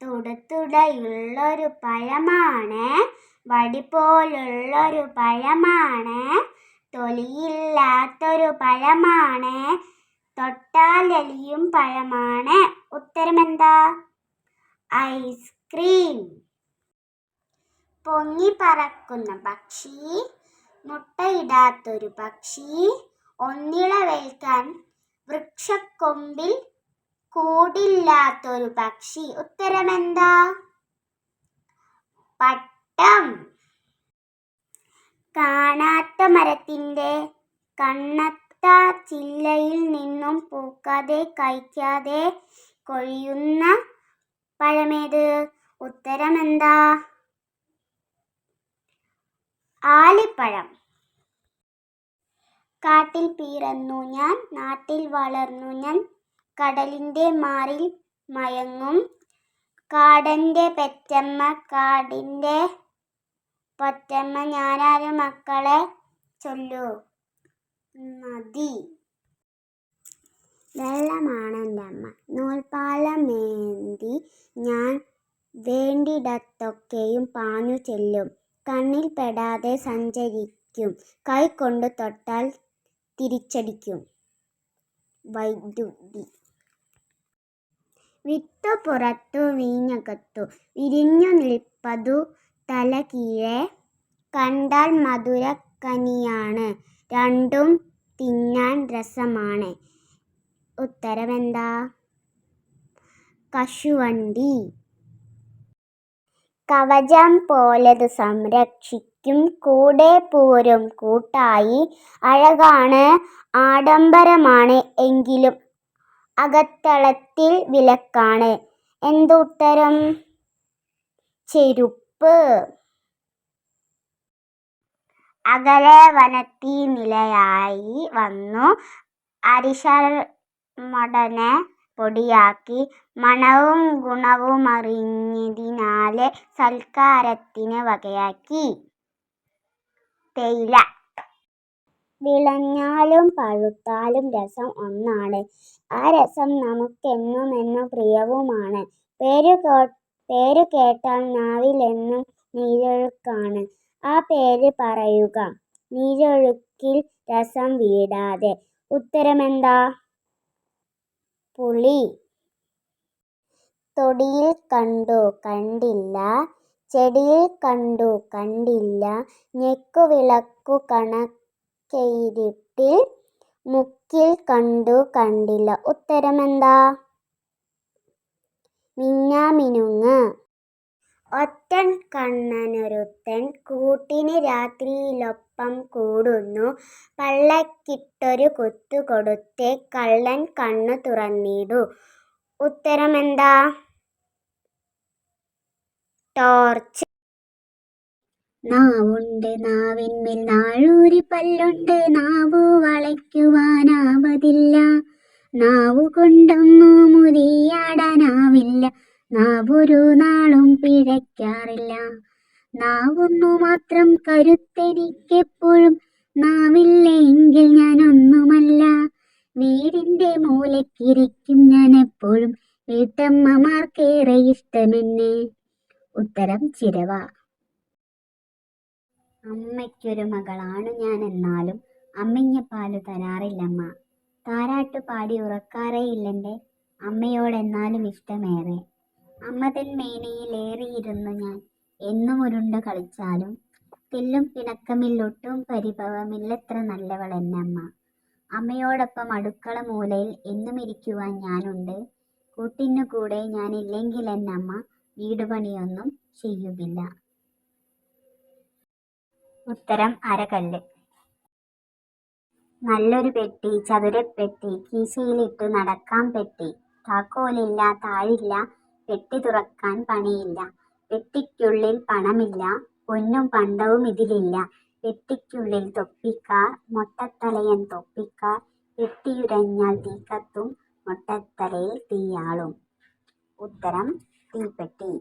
തുടത്തുടയുള്ളൊരു പഴമാണ്. വടി പോലുള്ളൊരു പഴമാണ്. തൊലിയില്ലാത്തൊരു പഴമാണ്. തൊട്ടാലലിയും പഴമാണ്. ഉത്തരം എന്താ ഐസ്ക്രീം. പൊങ്ങി പറക്കുന്ന പക്ഷി മുട്ടയിടാത്തൊരു പക്ഷി ഒന്നിളവേൽക്കാൻ വൃക്ഷക്കൊമ്പിൽ കൂടില്ലാത്തൊരു പക്ഷി. ഉത്തരമെന്താ? പട്ടം. കാണാത്ത മരത്തിന്റെ കണ്ണത്ത ചില്ലയിൽ നിന്നും പൂക്കാതെ കഴിക്കാതെ കൊഴിയുന്ന പഴമേത്? ഉത്തരമെന്താ? ആലിപ്പഴം. കാട്ടിൽ പിറന്നു ഞാൻ നാട്ടിൽ വളർന്നു ഞാൻ കടലിന്റെ മാറിൽ മയങ്ങും. കാടന്റെ പെറ്റമ്മ കാടിന്റെ പൊറ്റമ്മ ഞാനാരും മക്കളെ ചൊല്ലൂ. നദി. വെള്ളമാണ് എന്റെ അമ്മ. നൂൽപ്പാലമേന്തി ഞാൻ വേണ്ടിടത്തൊക്കെയും പാഞ്ഞു ചെല്ലും. കണ്ണിൽ പെടാതെ സഞ്ചരിക്കും. കൈ കൊണ്ട് തൊട്ടാൽ തിരിച്ചടിക്കും. വൈദ്യുതി. വിട്ടു പുറത്തു വീഞ്ഞകത്തു. വിരിഞ്ഞു നിൽപ്പതു തല കീഴെ കണ്ടാൽ മധുരക്കനിയാണ്. രണ്ടും തിന്നാൻ രസമാണ്. ഉത്തരമെന്താ? കശുവണ്ടി. കവചം പോലത് സംരക്ഷിക്കും. കൂടെ പോരും കൂട്ടായി. അഴകാണ് ആഡംബരമാണ് എങ്കിലും അകത്തളത്തിൽ വിലക്കാണ്. എന്തുത്തരം? ചെരുപ്പ്. അകലെ വനത്തി നിലയായി വന്നു. അരിശമടനെ പൊടിയാക്കി. മണവും ഗുണവുമറിഞ്ഞതിനാലെ സൽക്കാരത്തിന് വകയാക്കി. തേയില. വിളഞ്ഞാലും പഴുത്താലും രസം ഒന്നാണ്. ആ രസം നമുക്കെന്നുമെന്നും പ്രിയവുമാണ്. പേരു പേരു കേട്ടാൽ നാവിലെന്നും നീരൊഴുക്കാണ്. ആ പേര് പറയുക നീരൊഴുക്കിൽ രസം വീടാതെ. ഉത്തരമെന്താ? പുളി. തൊടിയിൽ കണ്ടു കണ്ടില്ല. ചെടിയിൽ കണ്ടു കണ്ടില്ല. ഞെക്കുവിളക്കു കണക്കെയിരുട്ടിൽ മുക്കിൽ കണ്ടു കണ്ടില്ല. ഉത്തരമെന്താ മിന്നാമിനുങ്ങ്. ഒറ്റൻ കണ്ണനൊരുത്തൻ കൂട്ടിന് രാത്രിയിലൊപ്പം കൂടുന്നു. പള്ളക്കിട്ടൊരു കുത്തു കൊടുത്ത് കള്ളൻ കണ്ണു തുറന്നിടു. ഉത്തരമെന്താ ടോർച്ച്. നാവുണ്ട് നാവിന്മേൽ നാഴൂരി പല്ലുണ്ട്. നാവു വളയ്ക്കുവാനാവതില്ല. നാവു കൊണ്ടൊന്നും മുരിയാടാനാവില്ല നാവൊരു നാളും പിഴയ്ക്കാറില്ല. നാവൊന്നു മാത്രം കരുത്തെനിക്കെപ്പോഴും നാവില്ലെങ്കിൽ ഞാനൊന്നുമല്ല. വീടിന്റെ മൂലക്കിരിക്കും ഞാൻ എപ്പോഴും വീട്ടമ്മമാർക്കേറെ ഇഷ്ടമെന്നെ. ഉത്തരം ചിരവ. അമ്മയ്ക്കൊരു മകളാണ് ഞാൻ എന്നാലും അമ്മിഞ്ഞപ്പാലു തരാറില്ലമ്മ. താരാട്ട് പാടി ഉറക്കാറേയില്ലെന്റെ അമ്മയോടെന്നാലും ഇഷ്ടമേറെ. അമ്മതൻ മേനയിലേറിയിരുന്നു ഞാൻ എന്നും ഉരുണ്ട് കളിച്ചാലും തെല്ലും പിണക്കമില്ലൊട്ടും പരിഭവമില്ലത്ര നല്ലവൾ എന്നമ്മ അമ്മയോടൊപ്പം അടുക്കള മൂലയിൽ എന്നും ഇരിക്കുവാൻ ഞാനുണ്ട്. കൂട്ടിനു കൂടെ ഞാനില്ലെങ്കിൽ എന്നമ്മ വീടുപണിയൊന്നും ചെയ്യുകില്ല ഉത്തരം അരകല്ല്. നല്ലൊരു പെട്ടി ചതുരപ്പെട്ടി കീശയിലിട്ടു നടക്കാൻ പെട്ടി. താക്കോലില്ല താഴില്ല പെട്ടി തുറക്കാൻ പണിയില്ല. പെട്ടിക്കുള്ളിൽ പണമില്ല പൊന്നും പണ്ടവും ഇതിലില്ല. പെട്ടിക്കുള്ളിൽ തൊപ്പിക്കാർ മൊട്ടത്തലയൻ തൊപ്പിക്കാർ. പെട്ടിയുരഞ്ഞാൽ തീക്കത്തും കത്തും മൊട്ടത്തലയിൽ തീയാളും. ഉത്തരം തീപ്പെട്ടി.